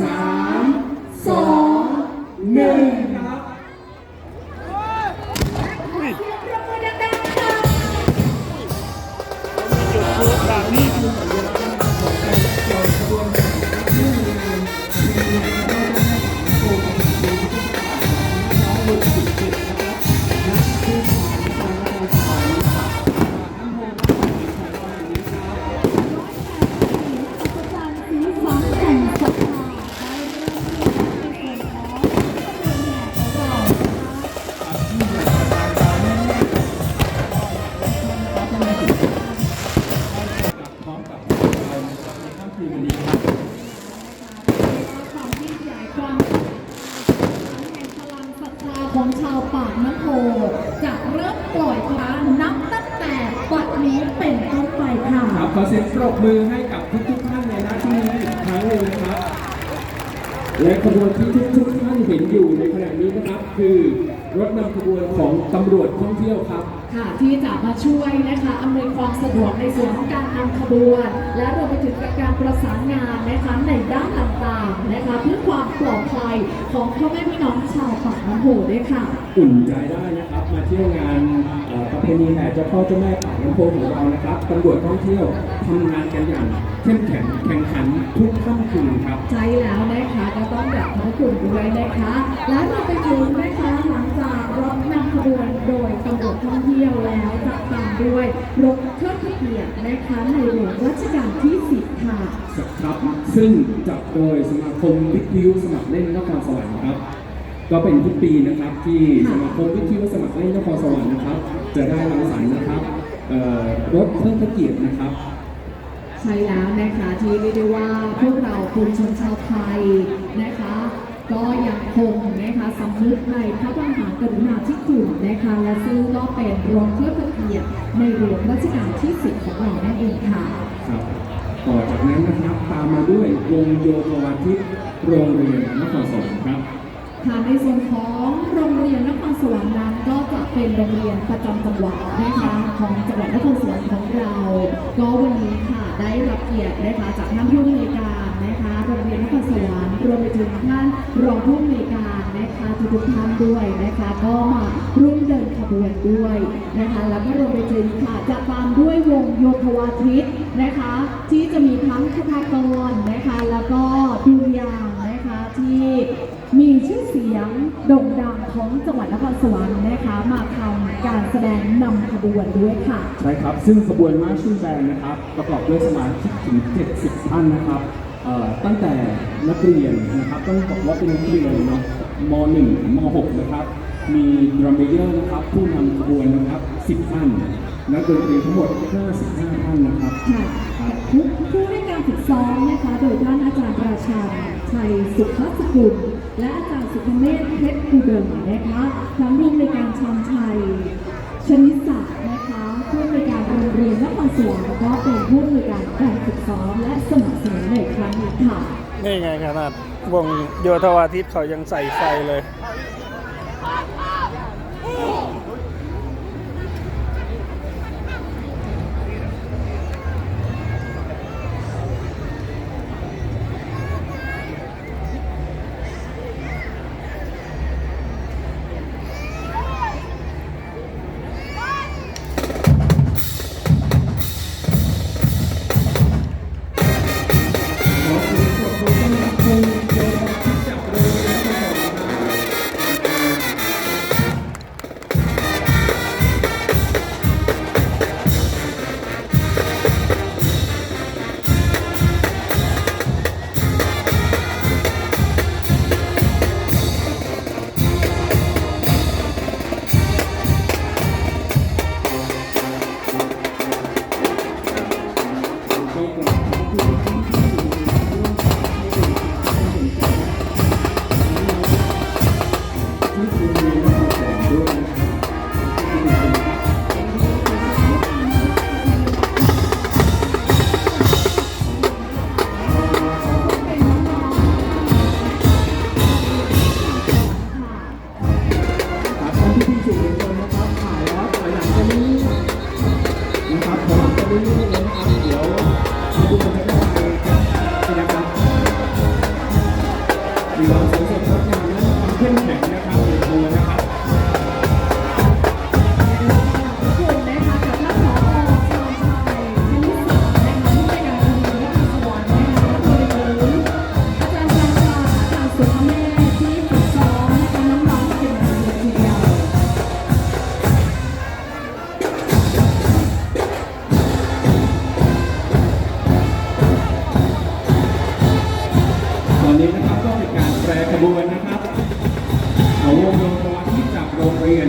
สามสองหนึ่งครับนี่คือสัญลักษณ์นะครับของการปล่อยขบวนกา ครับในค่ำคืนวันนี้ครับความยิ่งใหญ่ความแห่งพลังศรัทธาของชาวปากน้ำโพจะเริ่มปล่อยพลังนับตั้งแต่บัดนี้เป็นต้นไปค่ะครับขอเสียงปรบมือให้กับทุกๆท่านในหน้าที่นี้อีกครั้งหนึ่งนะครับ และขบวนที่ทุกๆท่านเห็นอยู่ในขณะนี้นะครับคือ รถนำขบวนของตำรวจท่องเที่ยวครับ ค่ะที่จะมาช่วยนะคะอำนวยความสะดวกในส่วนของการนำขบวน และรวมไปถึงการประสานงานนะคะในด้านต่างๆนะคะเพื่อความปลอดภัยของพ่อแม่พี่น้องชาวปากน้ำโพด้วยค่ะ อุ่นใจได้นะครับมาเที่ยวงานเอ่อประเพณีแห่เจ้าพ่อเจ้าแม่ปากน้ำโพของเรานะครับตำรวจท่องเที่ยวทำงานกันอย่างเข้มแข็งแข่งขันทุกค่ำคืนครับใช่แล้วนะคะก็ต้องแบบขอบคุณด้วยนะคะ และเราไปถึงนะคะหลังจาก รถนำขบวนโดยตำรวจท่องเที่ยวแล้วจะตามด้วยรถเทิดพระเกียรตินะคะในหลวงรัชกาลที่ 10 ค่ะ ครับ ซึ่งจัดโดยสมาคมวิทยุสมัครเล่นนครสวรรค์ครับ ก็เป็นทุกปีนะครับที่สมาคมวิทยุสมัครเล่นนครสวรรค์นะครับ จะได้รังสรรค์นะครับเอ่อรถเทิดพระเกียรตินะครับ ใช่แล้วนะคะที่เรียกได้ว่าพวกเราคุณชนชาวไทยนะคะ ก็ยังคงนะคะสำนึก ในพระมหากรุณาธิคุณนะคะและซึ่งก็เป็นรถเพื่อพระเกียรติในหลวงรัชกาลที่10ของเรานั่นเองค่ะครับต่อจากนั้นนะครับตามมาด้วยวงโยธวาทิตโรงเรียนนครสวรรค์ครับค่ะในส่วนของโรงเรียนนครสวรรค์นั้นก็จะเป็นโรงเรียนประจำจังหวัดนะคะของจังหวัดนครสวรรค์ของเรา ก็วันนี้ค่ะได้รับเกียรตินะคะจากท่านผู้อำนวยการ นะคะโรงเรียนนครสวรรค์รวมไปถึงท่านรองผู้อำนวยการนะคะทุกท่านด้วยนะคะ ก็มาร่วมเดินขบวนด้วยนะคะ แล้วก็รวมไปถึงค่ะจะตามด้วยวงโยธวาทิตนะคะ ที่จะมีทั้งคณากรนะคะ แล้วก็ดุริยางนะคะที่มีชื่อเสียงโด่งดังของจังหวัดนครสวรรค์นะคะ มาทำการแสดงนำขบวนด้วยค่ะ ใช่ครับ ซึ่งขบวนมาชชิ่งแบนนะครับ ประกอบด้วยสมาชิกถึง 70 ท่านนะครับ ตั้งแต่นักเรียนนะครับต้องบอกว่าเป็นนักเรียนเนาะม .1 ถึงม .6 นะครับ มีดรัมเมเยอร์นะครับ ผู้นำขบวนนะครับ 10 ท่านนักดนตรีทั้งหมด 55 ท่านนะครับค่ะผู้ผู้ให้การฝึกซ้อมนะคะ โดยท่านอาจารย์ประชาชัยสุขสกุล และอาจารย์สุขเมธเพชรภูเดิมนะคะทั้งร่วมในการชามชัยชนิดศักดิ์นะคะผู้ในการโรงเรียนนครสวรรค์ก็เป็น นี่ไงขนาดวงโยธวาทิตเขายังใส่ไฟเลย 이거 ขอาวงโยธวาทิตจากโรงเรียน